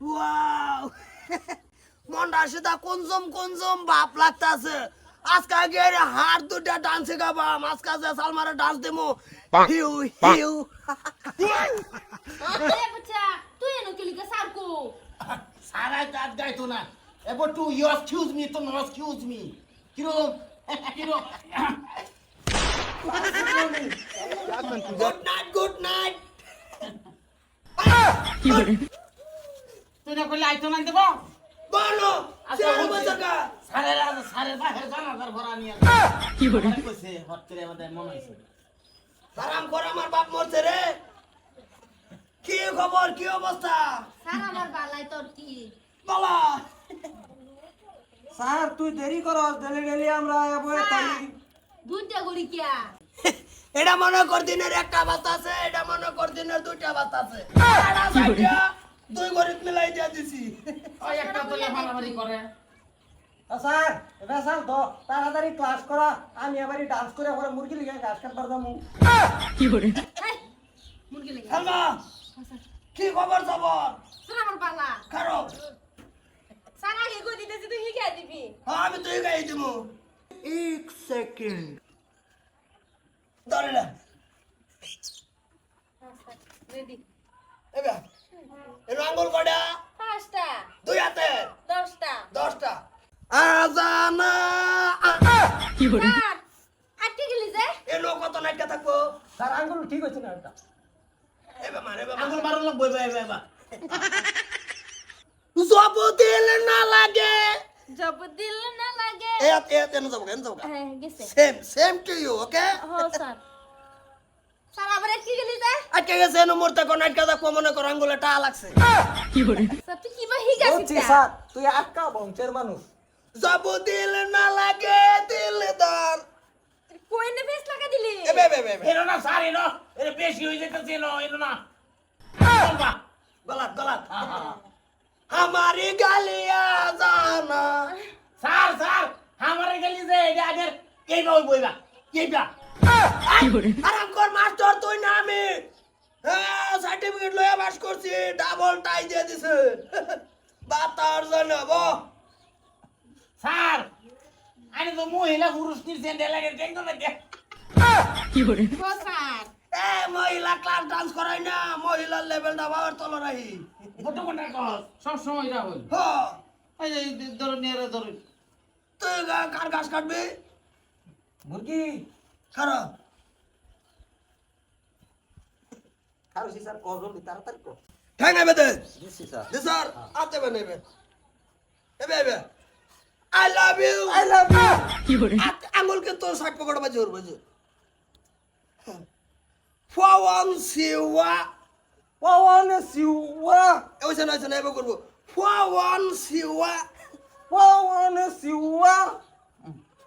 Wow মনটা সেটা কনজম কনজম বাপ লাগতাছে। আজকে গিয়ে হাড় দুটা ডান্স শেখাবাম আজকে যে সালমারে ডান্স দেবো হিউ হিউ। তুই এনো কি লিখে সারকো সারা কাজ গাইতো না। এবার টু ইউ এক্সকিউজ মি তো নো এক্সকিউজ মি কীরকম? কীরকম? গুড নাইট গুড নাইট তুই না করলে আইতো না দেবো? বলো আচ্ছা, চেয়ার বলছি। বসকা সারের সারের জানাজার ভরা নিয়ে কি করে কইছে হট করে আমাদের মনে হইছে। আরাম করে আমার বাপ মরছে রে। কি খবর কি অবস্থা? সার আমার বালাই তোর কি? বলা। স্যার তুই দেরি করস ডেলি ডেলি আমরা থাকি দুইটা গড়ি কিয়া? এটা মনে কর দিনের একটা বাস্তা আছে এটা মনে কর দিনের দুইটা বাস্তা আছে। দুই গরিব মিলাই দিয়ে দিছি। ওই একটা তো লেফালাফারি করে। স্যার রেসাল তো তাড়াতাড়ি ক্লাস করা। আমি এবারই ডান্স করে পরে মুরগি লিগে ঘাস কাটবার যাব। হাই মুরগি লেগে। সালমা কি খবর খবর? সার আমার বালা খারাপ সার আগে কই দিতেছি তুই হিগা দিবি। হ্যাঁ আমি তুই গাই দিব। এক সেকেন্ড। ধরে না। রেডি এবার এর আঙ্গুল কটা পাঁচটা। দুই হাতে? দশটা। দশটা। আজানা। স্যার আটকে গেলি যে। এ লোক কত নাইটটা থাকব? স্যার আঙ্গুল ঠিক হচ্ছে না এটা এবার মারে আঙ্গুল মারো লোক বই বই জব দিল না লাগে। জব দিল না লাগে। যাব এনে যাব। হ্যাঁ same same to you okay হো স্যার। স্যার আবার আটকে গেছে নম্বর তখন আটকা কো মনে কর আঙ্গুলে টা লাগছে। কি বলে তুই কি বাহি গেছিস স্যার তুই আটকা বংশের মানুষ। যাব দিল না লাগে দিল দর। কোই নে বেশ লাগা দিলি? এ বে বে বে এর না স্যার এর এর বেশি হই যেতেছে ছিল এর না গলাত গলাত। আমারি গালিয়া জানা স্যার স্যার আমারে গালি যে এই আগে এটা আগের কেইবা হইবা কেইবা আরাম কর মাস্টার তুই না আমি সার্টিফিকেট লয়ে পাস করছি ডাবল টাই দিয়ে দিছে। বাতার জানাব স্যার আরে তো মহিলা পুরুষ নির্সেন লাগে দেখো না দেখ হো স্যার। এ মহিলা ক্লাস ডান্স করাই না মহিলার লেভেলটা বাবার তল রাহি ফটো কোনটা কস সব সময় এটা হল হ। এই যে ধরুন এর ধরুন তুই গা- কার ঘাস কাটবি? মুরগি। খারাপ খারুছি স্যার কল জলদি তাড়াতাড়ি কর। ঠ্যাং এবে দে। স্যার। দে স্যার আতে বানাইবে এবে এবে। I love you I love you আঙুল কিন্তু ষাট পকেট বাজে ওর বাজে। ফাওয়ান সিওয়া পাওয়ান সিওয়া ওইসে না ওইসে না এবার করব। ফাওয়ান সিওয়া পাওয়ান সিওয়া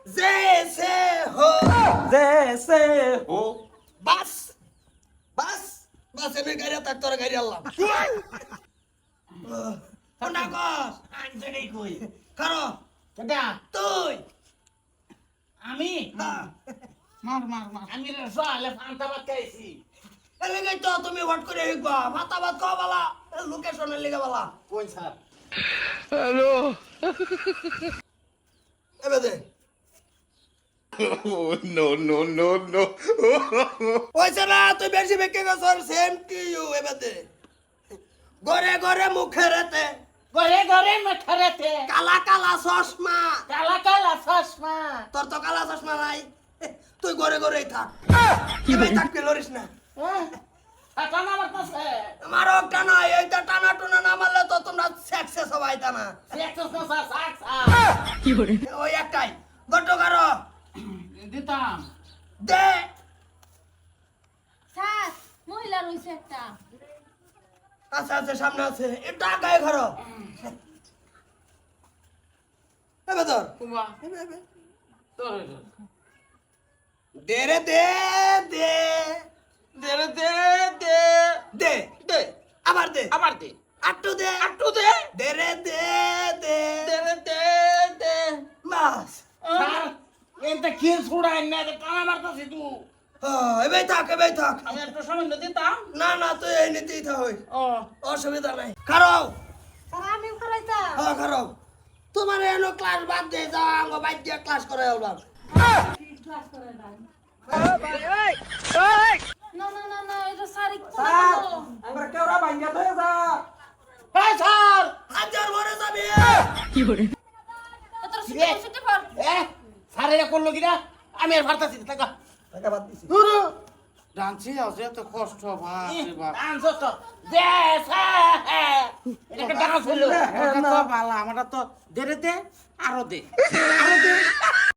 জে সে হো। জেসে হো। বাস। বাস বাস এনে গাড়ি তাক তোর গাড়ি আল্লাহ কোনটা কস। আনজনেই কই? কারও কেটা তুই। আমি? মার মার মার। আমি রে সালে ফান্তা বাত খাইছি। এলে গাই তো তুমি হট করে হিকবা মাথা ভাত খাওয়া বালা লোকেশনের লিগে বালা। কোন sir? No, no, no, no. ওইসে না তুই বেশি বেঁকে গেছর সেম টু ইউ এবে দে গরে গরে মুখে রেতে। ঘরে ঘরে মেঠারেতে কালা কালা চশমা। কালা কালা চশমা। তোর তো কালা চশমা নাই। তুই গরে গরেই থাক। এবে থাকতে লরিস না। টাকা আমার কাছে। আমারও টানা এইটা টানা টুনা না মারলে তো তোমরা সেক্সে সবাই টানা ওই একটাই। গট্ট কারও। দিতাম। দে। স্যার মহিলা রইছে একটা। আচ্ছা আচ্ছা সামনে আছে। এটা গায়ে ঘর। এবে ধর কুমা। এবে, এবে। তোর দে রে দে দে। দে রে দে দে। দে দে। আবার দে। আবার দে। আটটু দে। একটু দে। দে রে দে দে। দে রে দে দে। স্যার এটা কি ছুড়াই না এটা টানা মারতাছি তুই হ্যাঁ, এবে থাক এবে থাক। আমি একটু সামান্য দিতাম না না তুই এই নিতেই থাক ও। অসুবিধা নাই। খারাও। তোমার এনো ক্লাস বাদ দিয়ে যাও আঙ্গ বাইক দিয়ে ক্লাস করে বললাম ক্লাস করে দাও না না না না এটা স্যার একটু স্যার ভালো। আমরা কেউরা ভাঙ্গা ধরে যা। এই স্যার! হাজার ঘরে যাবি। এ তোর ছুটি কর, ছুটি কর। এ এটা করল কিনা? আমি আর ভারতাছি টাকা টাকা বাদ দিছি। ধরো। ডান্সি আছে তো কষ্ট ভাই ডান্স তো দেশ এটা একটা ডান্স হলো। তো ভালো আমারটা তো দে আরও দে। আরও দে।